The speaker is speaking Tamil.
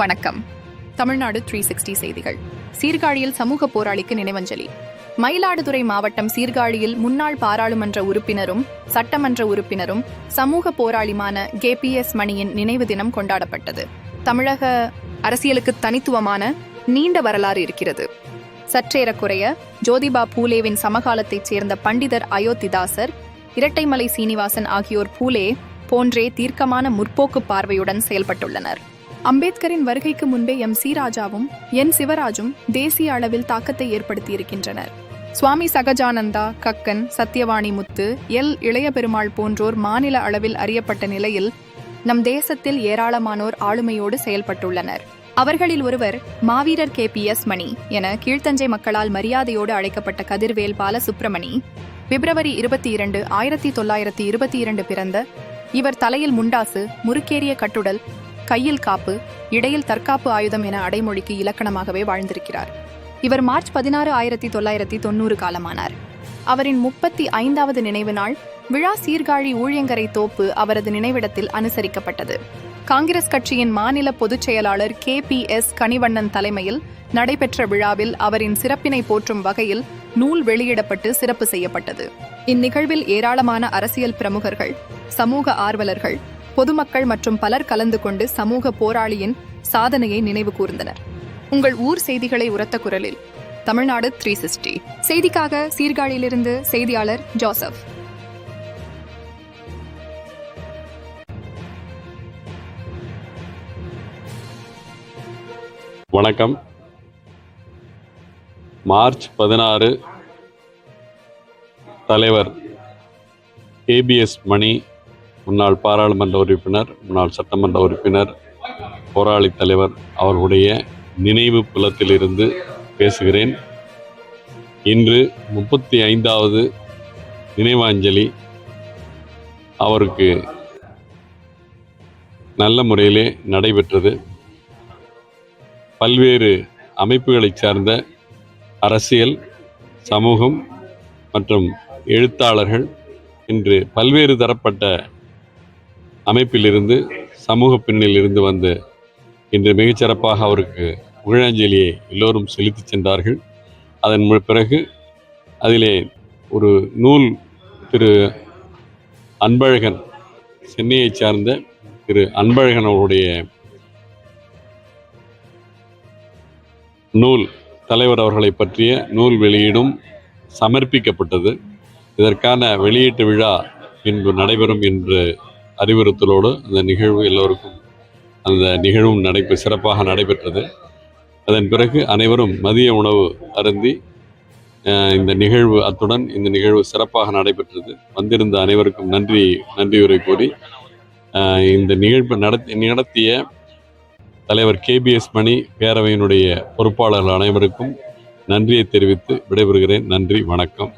வணக்கம். தமிழ்நாடு த்ரீ சிக்ஸ்டி செய்திகள். சீர்காழியில் சமூக போராளிக்கு நினைவஞ்சலி. மயிலாடுதுறை மாவட்டம் சீர்காழியில் முன்னாள் பாராளுமன்ற உறுப்பினரும் சட்டமன்ற உறுப்பினரும் சமூக போராளிமான கேபிஎஸ் மணியின் நினைவு தினம் கொண்டாடப்பட்டது. தமிழக அரசியலுக்கு தனித்துவமான நீண்ட வரலாறு இருக்கிறது. சற்றேறக்குறைய ஜோதிபா பூலேவின் சமகாலத்தைச் சேர்ந்த பண்டிதர் அயோத்திதாசர் இரட்டைமலை சீனிவாசன் ஆகியோர் பூலே போன்றே தீர்க்கமான முற்போக்கு பார்வையுடன் செயல்பட்டுள்ளனர். அம்பேத்கரின் வருகைக்கு முன்பே எம். சி. ராஜாவும் என். சிவராஜும் தேசிய அளவில் தாக்கத்தை ஏற்படுத்தியிருக்கின்றனர். சுவாமி சகஜானந்தா கக்கன் சத்யவாணி முத்து எல். இளைய பெருமாள் போன்றோர் மாநில அளவில் அறியப்பட்ட நிலையில் நம் தேசத்தில் ஏராளமானோர் ஆளுமையோடு செயல்பட்டுள்ளனர். அவர்களில் ஒருவர் மாவீரர் கே. பி. எஸ். மணி என கீழ்த்தஞ்சை மக்களால் மரியாதையோடு அழைக்கப்பட்ட கதிர்வேல் பாலசுப்ரமணி பிப்ரவரி இருபத்தி இரண்டு ஆயிரத்தி தொள்ளாயிரத்தி இருபத்தி இரண்டு பிறந்த இவர் தலையில் முண்டாசு முறுக்கேறிய கட்டுடல் கையில் காப்பு இடையில் தற்காப்பு ஆயுதம் என அடைமொழிக்கு இலக்கணமாகவே வாழ்ந்திருக்கிறார். இவர் மார்ச் பதினாறு ஆயிரத்தி தொள்ளாயிரத்தி தொண்ணூறு காலமானார். அவரின் முப்பத்தி ஐந்தாவது நினைவு நாள் விழா சீர்காழி ஊழியங்கரை தோப்பு அவரது நினைவிடத்தில் அனுசரிக்கப்பட்டது. காங்கிரஸ் கட்சியின் மாநில பொதுச் செயலாளர் கே பி எஸ் கனிவண்ணன் தலைமையில் நடைபெற்ற விழாவில் அவரின் சிறப்பினை போற்றும் வகையில் நூல் வெளியிடப்பட்டு சிறப்பு செய்யப்பட்டது. இந்நிகழ்வில் ஏராளமான அரசியல் பிரமுகர்கள் சமூக ஆர்வலர்கள் பொதுமக்கள் மற்றும் பலர் கலந்து கொண்டு சமூக போராளியின் சாதனையை நினைவு கூர்ந்தனர். உங்கள் ஊர் செய்திகளை உரத்த குரலில் தமிழ்நாடு த்ரீ சிக்ஸ்டி செய்திக்காக சீர்காழியிலிருந்து செய்தியாளர் ஜோசப். வணக்கம். மார்ச் பதினாறு தலைவர் ஏபிஎஸ் மணி முன்னாள் பாராளுமன்ற உறுப்பினர் முன்னாள் சட்டமன்ற உறுப்பினர் போராளி தலைவர் அவர்களுடைய நினைவு புலத்திலிருந்து பேசுகிறேன். இன்று முப்பத்தி ஐந்தாவது நினைவாஞ்சலி. அவருக்கு நல்ல முறையிலே நடைபெற்றது. பல்வேறு அமைப்புகளைச் சார்ந்த அரசியல் சமூகம் மற்றும் எழுத்தாளர்கள் இன்று பல்வேறு தரப்பட்ட அமைப்பிலிருந்து சமூக பின்னணியிலிருந்து வந்து இன்று மிகச்சிறப்பாக அவருக்கு புகழாஞ்சலியை எல்லோரும் செலுத்திச் சென்றார்கள். அதன் பிறகு அதிலே ஒரு நூல் திரு அன்பழகன் சென்னையைச் சார்ந்த திரு அன்பழகன் அவருடைய நூல் தலைவர் அவர்களை பற்றிய நூல் வெளியீடும் சமர்ப்பிக்கப்பட்டது. இதற்கான வெளியீட்டு விழா இன்று நடைபெறும் என்று அறிவுறுத்தலோடு அந்த நிகழ்வு எல்லோருக்கும் அந்த நிகழ்வும் நடைபெ சிறப்பாக நடைபெற்றது. அதன் பிறகு அனைவரும் மதிய உணவு அருந்தி இந்த நிகழ்வு அத்துடன் இந்த நிகழ்வு சிறப்பாக நடைபெற்றது. வந்திருந்த அனைவருக்கும் நன்றி நன்றியுரை கூறி இந்த நிகழ்வு நடத்தி நடத்திய தலைவர் கேபிஎஸ் மணி பேரவையினுடைய பொறுப்பாளர்கள் அனைவருக்கும் நன்றியை தெரிவித்து விடைபெறுகிறேன். நன்றி வணக்கம்.